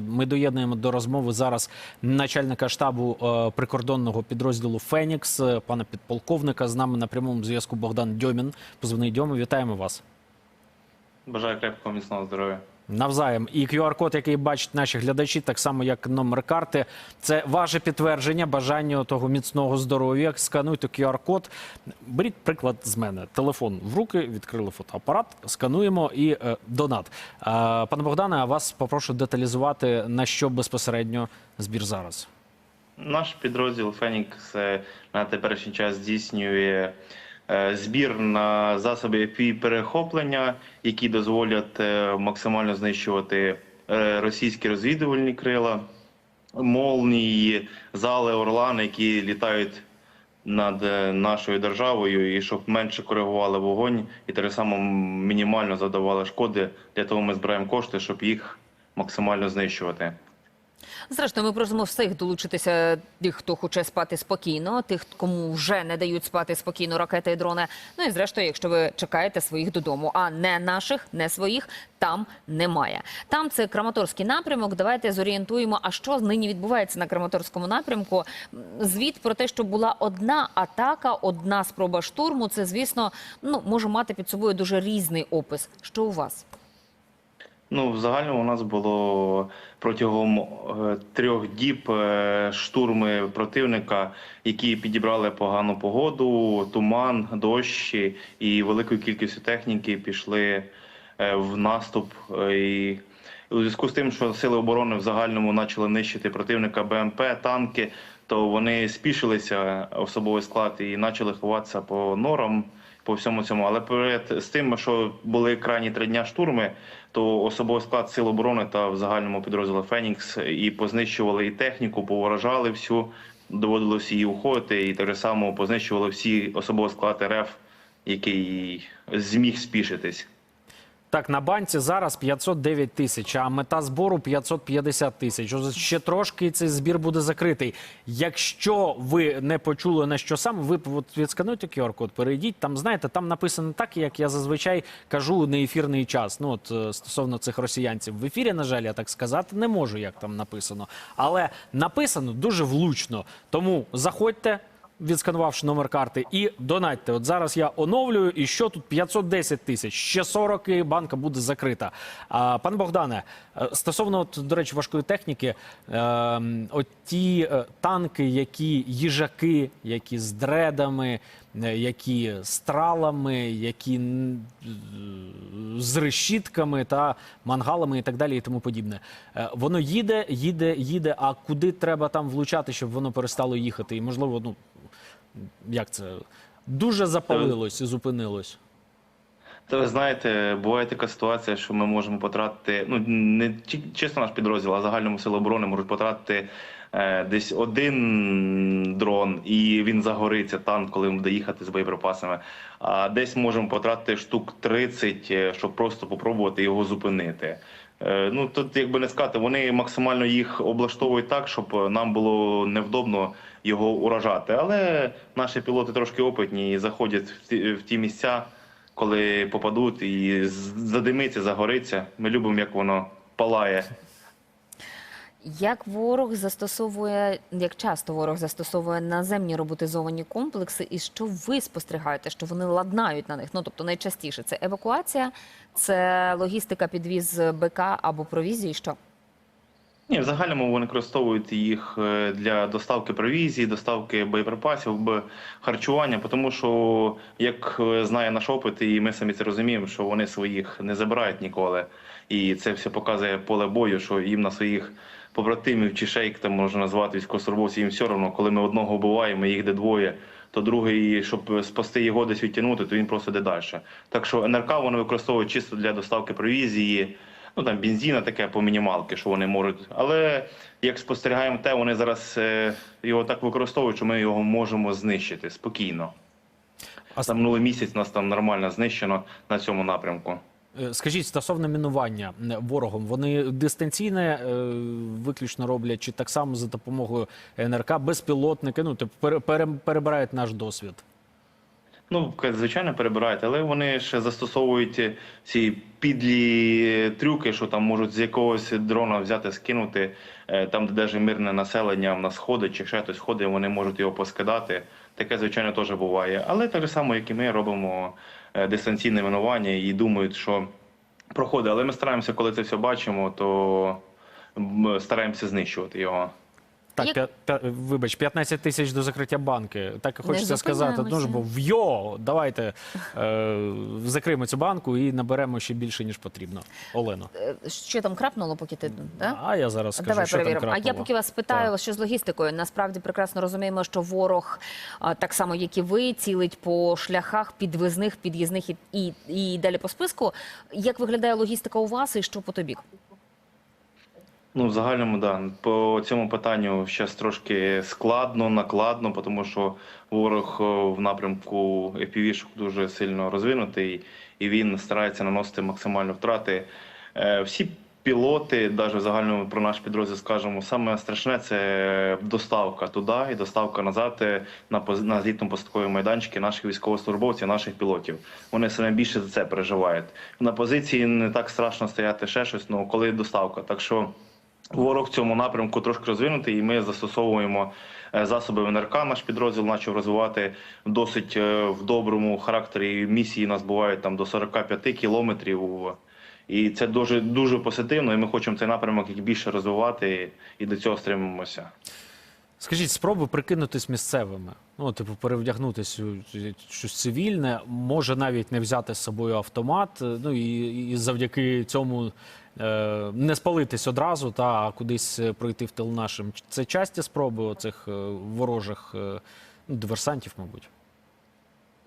Ми доєднуємо до розмови зараз начальника штабу е, прикордонного підрозділу Фенікс, е, пана підполковника. З нами на прямому зв'язку Богдан Дьомін. Позивний Дьоми. Вітаємо вас. Бажаю крепкого міцного здоров'я. Навзаєм. І QR-код, який бачать наші глядачі, так само як номер карти, це ваше підтвердження бажання того міцного здоров'я. Скануйте QR-код. Беріть приклад з мене. Телефон в руки, відкрили фотоапарат, скануємо і е, донат. Е, пане Богдане, а вас попрошу деталізувати на що безпосередньо збір зараз. Наш підрозділ Фенікс е, на теперішній час здійснює збір на засоби перехоплення, які дозволять е, максимально знищувати е, російські розвідувальні крила, молнії, зали Орлан, які літають над е, нашою державою, і щоб менше коригували вогонь, і так само мінімально завдавали шкоди. Для того ми збираємо кошти, щоб їх максимально знищувати. Зрештою, ми просимо всіх долучитися тих, хто хоче спати спокійно, тих, кому вже не дають спати спокійно ракети і дрони. Ну і зрештою, якщо ви чекаєте своїх додому, а не наших, не своїх, там немає. Там це Краматорський напрямок. Давайте зорієнтуємо, а що нині відбувається на Краматорському напрямку. Звіт про те, що була одна атака, одна спроба штурму. Це, звісно, ну може мати під собою дуже різний опис. Що у вас? Ну, в загальному у нас було протягом е, трьох діб е, штурми противника, які підібрали погану погоду, туман, дощі і великою кількістю техніки пішли е, в наступ. І у зв'язку з тим, що сили оборони в загальному почали нищити противника БМП, танки, то вони спішилися особовий склад і почали ховатися по норам по всьому цьому. Але перед з тим, що були крайні три дня штурми, то особовий склад сил оборони та в загальному підрозділу Фенікс і познищували і техніку, поворажали всю, доводилось її уходити, і так само познищували всі особовий склад РФ, який зміг спішитись. Так, на банці зараз 509 тисяч, а мета збору 550 тисяч. Ще трошки цей збір буде закритий. Якщо ви не почули на що саме, ви от відскануйте QR-код, перейдіть. Там знаєте, там написано так, як я зазвичай кажу на ефірний час. Ну от е, стосовно цих росіянців в ефірі, на жаль, я так сказати не можу, як там написано. Але написано дуже влучно. Тому заходьте. Відсканувавши номер карти, і донатьте. От зараз я оновлюю, і що тут 510 тисяч, ще 40 і банка буде закрита. А, пане Богдане, е, стосовно от, до речі, важкої техніки, е, от ті е, танки, які їжаки, які з дредами, е, які з тралами, які з решітками та мангалами і так далі, і тому подібне. Воно їде, їде, їде. А куди треба там влучати, щоб воно перестало їхати? І можливо, ну як це дуже запалилось і зупинилось. Та ви знаєте, буває така ситуація, що ми можемо потратити, ну не чи- чисто наш підрозділ, а загальному сили оборони можуть потратити е, десь один дрон, і він загориться танк, коли він буде їхати з боєприпасами. А десь можемо потратити штук 30, е, щоб просто попробувати його зупинити. Е, Ну тут, якби не сказати, вони максимально їх облаштовують так, щоб нам було невдобно його уражати. Але наші пілоти трошки опитні і заходять в ті, в ті місця коли попадуть і задимиться, загориться. Ми любимо, як воно палає. Як ворог застосовує, як часто ворог застосовує наземні роботизовані комплекси, і що ви спостерігаєте, що вони ладнають на них? Ну тобто найчастіше це евакуація, це логістика, підвіз БК або провізії. Що Ні, в загальному вони використовують їх е, для доставки провізії, доставки боєприпасів, харчування, тому що, як е, знає наш опит, і ми самі це розуміємо, що вони своїх не забирають ніколи. І це все показує поле бою, що їм на своїх побратимів чи шейк, там можна назвати військовослужбовців, їм все одно, коли ми одного вбиваємо, їх де двоє, то другий, щоб спасти його десь відтягнути, то він просто йде далі. Так що НРК вони використовують чисто для доставки провізії, ну там бензина таке по мінімалки, що вони можуть. Але як спостерігаємо те, вони зараз е, його так використовують, що ми його можемо знищити спокійно. А За минулий місяць нас там нормально знищено на цьому напрямку. Е, Скажіть, стосовно мінування ворогом, вони дистанційне е, виключно роблять, чи так само за допомогою НРК, безпілотники, ну тобто пере- пере- перебирають наш досвід. Ну, звичайно, перебирають, але вони ще застосовують е, ці підлі трюки, що там можуть з якогось дрона взяти, скинути, там, де даже мирне населення в нас ходить, чи ще хтось ходить, вони можуть його поскидати. Таке, звичайно, теж буває. Але так само, як і ми робимо дистанційне минування і думають, що проходить. Але ми стараємося, коли це все бачимо, то стараємося знищувати його. Так, Як- п'я- п'я- вибач, 15 тисяч до закриття банки. Так і хочеться сказати. Ну ж бо вйо, давайте е, закриємо цю банку і наберемо ще більше, ніж потрібно. Олено. Е, Що там крапнуло, поки ти да? А я зараз скажу, Давай що там перевіримо. А я крапнуло. поки вас питаю, що з логістикою. Насправді прекрасно розуміємо, що ворог, а, так само як і ви, цілить по шляхах підвізних, під'їзних і, і, і далі по списку. Як виглядає логістика у вас і що по тобі? Ну, в загальному, да. По цьому питанню зараз трошки складно, накладно, тому що ворог в напрямку епівішок дуже сильно розвинутий, і він старається наносити максимально втрати. Е, Всі пілоти, навіть в загальному про наш підрозділ скажемо, саме страшне це доставка туди і доставка назад е, на на злітно-посадкові майданчики наших військовослужбовців, наших пілотів. Вони саме більше за це переживають. На позиції не так страшно стояти ще щось, ну коли доставка. Так що. Ворог в цьому напрямку трошки розвинутий, і ми застосовуємо е, засоби ВНРК. Наш підрозділ почав розвивати досить е, в доброму характері. Місії нас бувають там до 45 кілометрів. І це дуже дуже позитивно. І ми хочемо цей напрямок більше розвивати, і до цього стримуємося. Скажіть, спроби прикинутись місцевими. Ну, типу, перевдягнутися щось цивільне, може навіть не взяти з собою автомат, е, ну і, і завдяки цьому е, не спалитись одразу, та кудись е, пройти в тил нашим. Це часті спроби оцих е, ворожих е, ну, диверсантів, мабуть.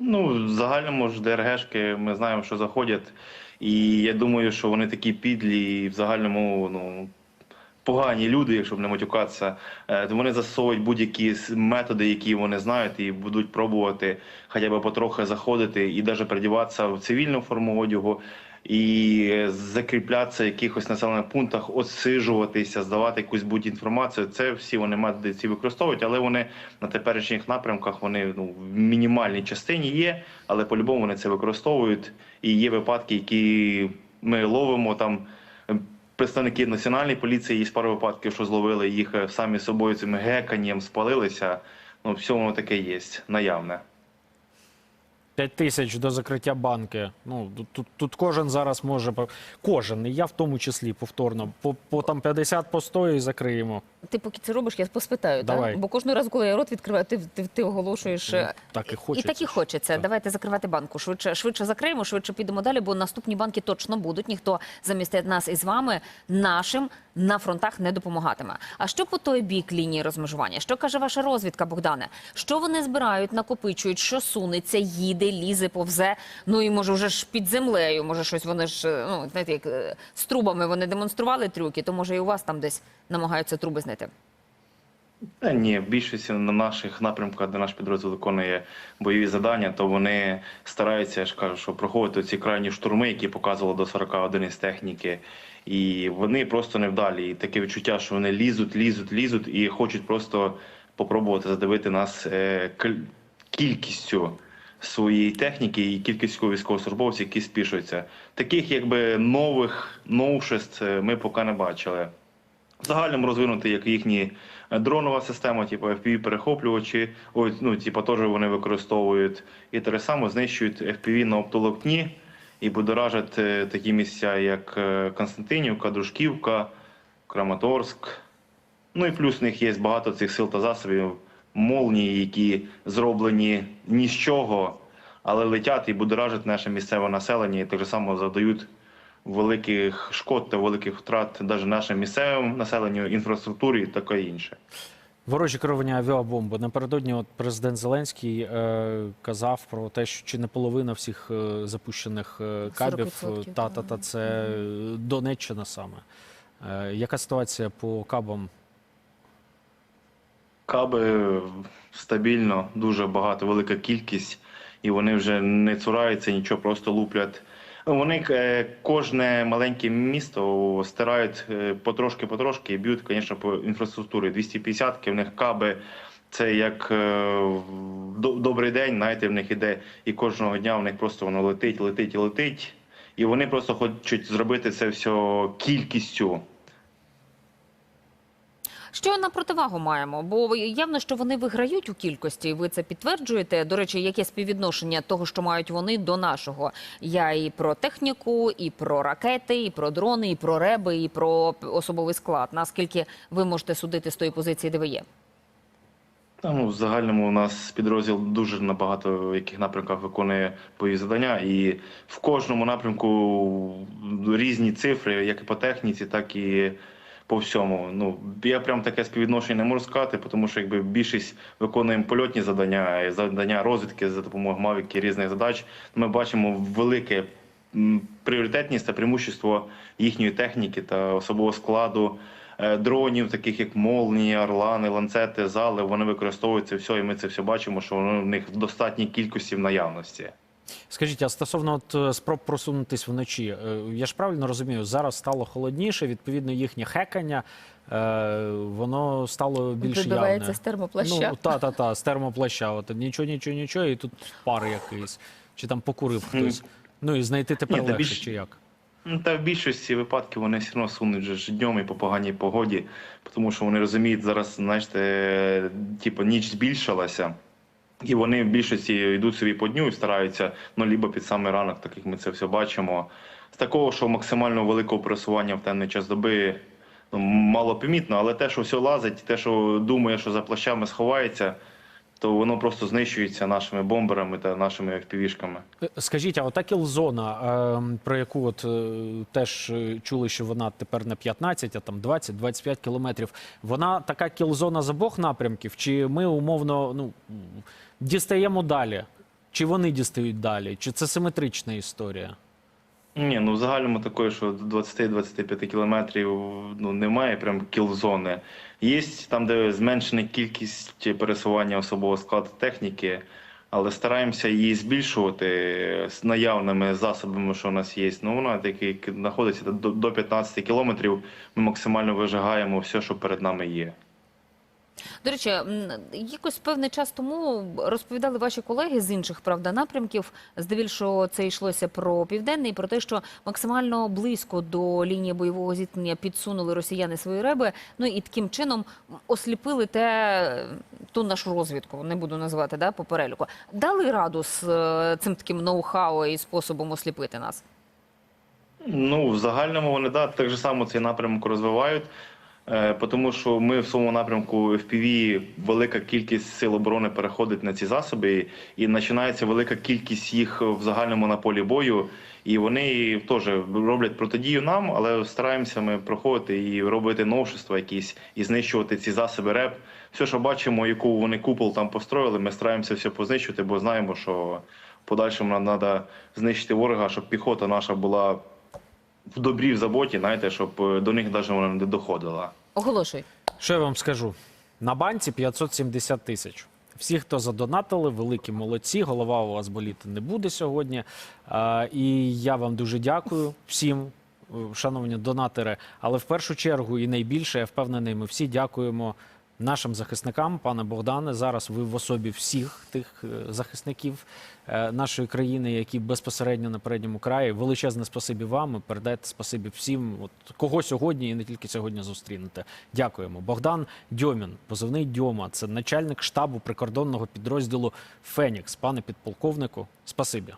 Ну, в загальному ж ДРГшки ми знаємо, що заходять. І я думаю, що вони такі підлі, і в загальному ну, погані люди, якщо б не матюкатися. Е, то Вони застосовують будь-які методи, які вони знають, і будуть пробувати хоча б потрохи заходити і навіть передіватися в цивільну форму одягу. І закріплятися в якихось населених пунктах, отсижуватися, здавати якусь будь-інформацію. Це всі вони методи ці використовують, але вони на теперішніх напрямках вони ну в мінімальній частині є, але по-любому вони це використовують. І є випадки, які ми ловимо там. Представники національної поліції із пару випадків, що зловили їх е, самі собою цим геканням, спалилися. Ну, всьому таке є, наявне. 5 тисяч до закриття банки. Ну тут, тут, кожен зараз може кожен, і я в тому числі повторно. По, по там 50 по 100 і закриємо. Ти поки це робиш, я поспитаю. Давай. Так? Бо кожного разу, коли я рот відкриваю, ти, ти, ти оголошуєш. е, Так і І так і хочеться. Так. Давайте закривати банку. Швидше, швидше закриємо, швидше підемо далі, бо наступні банки точно будуть. Ніхто замість нас із вами нашим на фронтах не допомагатиме. А що по той бік лінії розмежування? Що каже ваша розвідка, Богдане? Що вони збирають, накопичують, що сунеться, їде, лізе, повзе? Ну і може вже ж під землею. Може, щось вони ж е, ну знаєте, як е, з трубами вони демонстрували трюки, то може і у вас там десь намагаються труби знайти. Та ні, в більшості на наших напрямках, де наш підрозділ виконує бойові завдання, то вони стараються, я ж кажу, що проходити ці крайні штурми, які показували до 40 одиниць техніки. І вони просто невдалі. І таке відчуття, що вони лізуть, лізуть, лізуть і хочуть просто попробувати задавити нас е, кількістю своєї техніки і кількістю військовослужбовців, які спішуються. Таких якби нових новшеств е, ми поки не бачили. В загальному розвинути як їхні е, дронова система, типу fpv перехоплювачі, ой, ну, типу, теж вони використовують. І те само знищують FPV на оптоволокні і будоражать е, такі місця, як е, Константинівка, Дружківка, Краматорськ. Ну і плюс в них є багато цих сил та засобів, молнії, які зроблені ні з чого, але летять і будоражать наше місцеве населення, і так само завдають великих шкод та великих втрат навіть нашим місцевим населенню, інфраструктурі і таке інше. Ворожі керування авіабомби. Напередодні от президент Зеленський е, казав про те, що чи не половина всіх е, запущених е, кабів, 40%, та, та, та, це е, Донеччина саме. Е, яка ситуація по кабам? Каби стабільно, дуже багато, велика кількість, і вони вже не цураються, нічого, просто луплять. Вони е, кожне маленьке місто стирають е, потрошки-потрошки і б'ють, звісно, по інфраструктурі. 250-ки, в них каби Це як е, добрий день, знаєте, в них іде, і кожного дня в них просто воно летить, летить летить. І вони просто хочуть зробити це все кількістю. Що на противагу маємо? Бо явно, що вони виграють у кількості. Ви це підтверджуєте. До речі, яке співвідношення того, що мають вони до нашого? Я і про техніку, і про ракети, і про дрони, і про реби, і про особовий склад. Наскільки ви можете судити з тої позиції, де ви є? Ну, в загальному у нас підрозділ дуже на багато в яких напрямках виконує бойові завдання, і в кожному напрямку різні цифри, як і по техніці, так і по всьому. Ну я прям таке співвідношення не можу сказати, тому що якби більшість виконуємо польотні завдання, завдання розвідки за допомогою мавіки різних задач. Ми бачимо велике пріоритетність та преимущество їхньої техніки та особового складу. Е, Дронів, таких як молнії, орлани, ланцети, зали, вони використовують це все, і ми це все бачимо, що воно в них в достатній кількості в наявності. Скажіть, а стосовно от, е, спроб просунутись вночі, е, я ж правильно розумію, зараз стало холодніше, відповідно, їхнє хекання, е, воно стало більш Вибивається явне. з термоплаща. Ну, та, та, та, з термоплаща. От, нічого, нічого, нічого, і тут пар якийсь. Чи там покурив хтось. Ну і знайти тепер Ні, та легше, більш- чи як? Ну, Та в більшості випадків вони все одно сунуть же ж днем і по поганій погоді, тому що вони розуміють, зараз, знаєте, типу, ніч збільшилася. І вони в більшості йдуть собі по дню і стараються, ну лібо під самий ранок, так як ми це все бачимо. З такого, що максимально великого просування в темний час доби ну, мало помітно, але те, що все лазить, те, що думає, що за плащами сховається, то воно просто знищується нашими бомберами та нашими FPV-шками. Е, Скажіть, а ота кілзона, е, про яку от е, теж е, чули, що вона тепер не 15, а там 20-25 кілометрів. Вона така кілзона з обох напрямків? Чи ми умовно ну, дістаємо далі? Чи вони дістають далі? Чи це симетрична історія? Ні, ну в загальному такої, що до 20-25 кілометрів ну, немає прям кілзони. Є там, де зменшена кількість пересування особового складу техніки, але стараємося її збільшувати з наявними засобами, що у нас є. Ну, вона таки знаходиться до 15 кілометрів. Ми максимально вижигаємо все, що перед нами є. До речі, якось певний час тому розповідали ваші колеги з інших правда напрямків. Здебільшого це йшлося про південний, про те, що максимально близько до лінії бойового зіткнення підсунули росіяни свої реби. Ну і таким чином осліпили те ту нашу розвідку. Не буду називати да, по переліку. Дали раду з е, цим таким ноу-хау і способом осліпити нас. Ну, в загальному вони да, так же само цей напрямок розвивають. Е, тому що ми в своєму напрямку FPV, велика кількість сил оборони переходить на ці засоби, і починається велика кількість їх в загальному на полі бою. І вони теж роблять протидію нам, але стараємося ми проходити і робити новшества якісь і знищувати ці засоби РЕП. Все, що бачимо, яку вони купол там построїли, ми стараємося все познищувати, бо знаємо, що в подальшому нам треба знищити ворога, щоб піхота наша була в добрі в заботі, знаєте, щоб е, до них навіть вона не доходила. Оголошуй. Що я вам скажу? На банці 570 тисяч. Всі, хто задонатили, великі молодці. Голова у вас боліти не буде сьогодні. А, і я вам дуже дякую всім, е, шановні донатори. Але в першу чергу і найбільше, я впевнений, ми всі дякуємо нашим захисникам. Пане Богдане, зараз ви в особі всіх тих е, захисників е, нашої країни, які безпосередньо на передньому краї. Величезне спасибі вам. Передайте спасибі всім, от, кого сьогодні і не тільки сьогодні зустрінете. Дякуємо. Богдан Дьомін, позивний Дьома, це начальник штабу прикордонного підрозділу Фенікс. Пане підполковнику, спасибі.